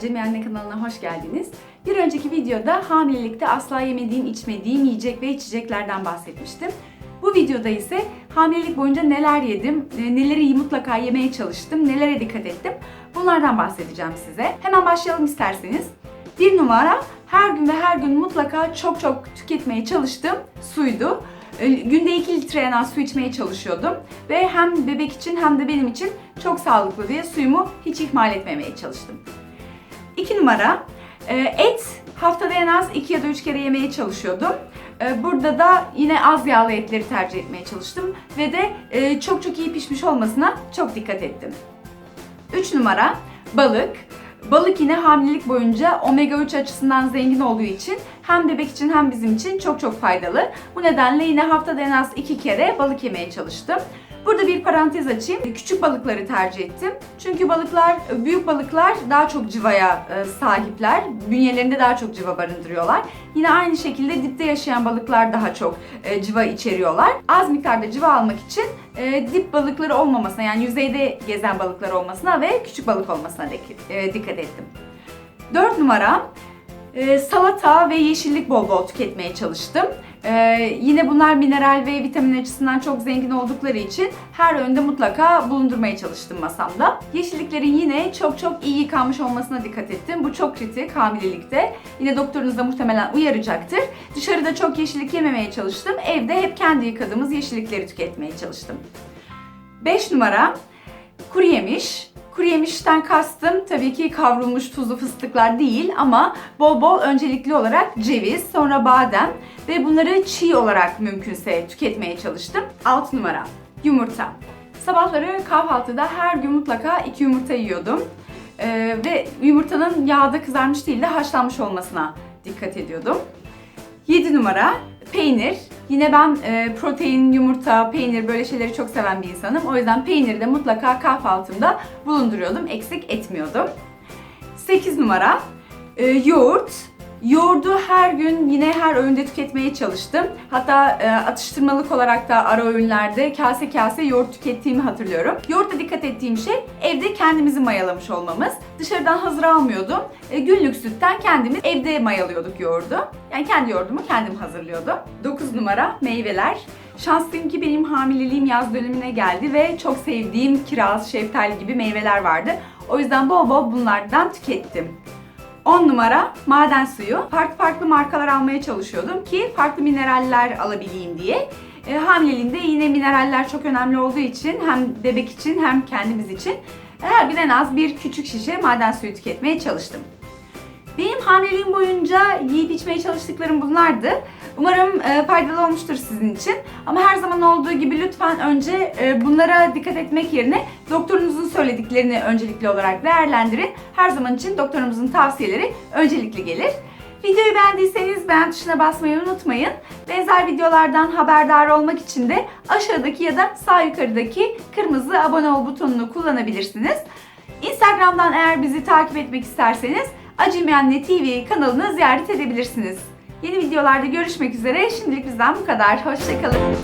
Acemi Anne kanalına hoş geldiniz. Bir önceki videoda hamilelikte asla yemediğim, içmediğim yiyecek ve içeceklerden bahsetmiştim. Bu videoda ise hamilelik boyunca neler yedim, e, neleri mutlaka yemeye çalıştım, nelere dikkat ettim bunlardan bahsedeceğim size. Hemen başlayalım isterseniz. Bir numara her gün ve her gün mutlaka çok çok tüketmeye çalıştığım suydu. E, Günde 2 litre en az su içmeye çalışıyordum. Ve hem bebek için hem de benim için çok sağlıklı diye suyumu hiç ihmal etmemeye çalıştım. 2 numara e, et haftada en az 2 ya da 3 kere yemeye çalışıyordum. E, Burada da yine az yağlı etleri tercih etmeye çalıştım ve de e, çok çok iyi pişmiş olmasına çok dikkat ettim. 3 numara balık. Balık yine hamilelik boyunca omega 3 açısından zengin olduğu için hem bebek için hem bizim için çok çok faydalı. Bu nedenle yine haftada en az 2 kere balık yemeye çalıştım. Burada bir parantez açayım. Küçük balıkları tercih ettim. Çünkü balıklar, büyük balıklar daha çok cıvaya e, sahipler. Bünyelerinde daha çok cıva barındırıyorlar. Yine aynı şekilde dipte yaşayan balıklar daha çok e, cıva içeriyorlar. Az miktarda cıva almak için e, dip balıkları olmamasına yani yüzeyde gezen balıklar olmasına ve küçük balık olmasına dik- dikkat ettim. 4 numara e, salata ve yeşillik bol bol tüketmeye çalıştım. E, yine bunlar mineral ve vitamin açısından çok zengin oldukları için her öğünde mutlaka bulundurmaya çalıştım masamda. Yeşilliklerin yine çok çok iyi yıkanmış olmasına dikkat ettim. Bu çok kritik hamilelikte. Yine doktorunuz da muhtemelen uyaracaktır. Dışarıda çok yeşillik yememeye çalıştım. Evde hep kendi yıkadığımız yeşillikleri tüketmeye çalıştım. 5 numara kuru yemiş. Kuru yemişten kastım tabii ki kavrulmuş tuzlu fıstıklar değil ama bol bol öncelikli olarak ceviz, sonra badem ve bunları çiğ olarak mümkünse tüketmeye çalıştım. 6 numara yumurta. Sabahları kahvaltıda her gün mutlaka iki yumurta yiyordum. Ee, ve yumurtanın yağda kızarmış değil de haşlanmış olmasına dikkat ediyordum. 7 numara peynir. Yine ben e, protein, yumurta, peynir böyle şeyleri çok seven bir insanım. O yüzden peyniri de mutlaka kahvaltımda bulunduruyordum. Eksik etmiyordum. 8 numara e, yoğurt. Yoğurdu her gün yine her öğünde tüketmeye çalıştım. Hatta e, atıştırmalık olarak da ara öğünlerde kase kase yoğurt tükettiğimi hatırlıyorum. Yoğurtta dikkat ettiğim şey evde kendimizi mayalamış olmamız. Dışarıdan hazır almıyordum. E, günlük sütten kendimiz evde mayalıyorduk yoğurdu. Yani kendi yoğurdumu kendim hazırlıyordum. 9 numara meyveler. Şanslıyım ki benim hamileliğim yaz dönemine geldi ve çok sevdiğim kiraz, şeftali gibi meyveler vardı. O yüzden bol bol bunlardan tükettim. 10 numara maden suyu. Farklı farklı markalar almaya çalışıyordum ki farklı mineraller alabileyim diye. E, hamileliğimde yine mineraller çok önemli olduğu için hem bebek için hem kendimiz için her gün en az bir küçük şişe maden suyu tüketmeye çalıştım. Benim hamileliğim boyunca yiyip içmeye çalıştıklarım bunlardı. Umarım e, faydalı olmuştur sizin için. Ama her zaman olduğu gibi lütfen önce e, bunlara dikkat etmek yerine doktorunuzun söylediklerini öncelikli olarak değerlendirin. Her zaman için doktorumuzun tavsiyeleri öncelikli gelir. Videoyu beğendiyseniz beğen tuşuna basmayı unutmayın. Benzer videolardan haberdar olmak için de aşağıdaki ya da sağ yukarıdaki kırmızı abone ol butonunu kullanabilirsiniz. Instagram'dan eğer bizi takip etmek isterseniz Anne TV kanalını ziyaret edebilirsiniz. Yeni videolarda görüşmek üzere. Şimdilik bizden bu kadar. Hoşçakalın.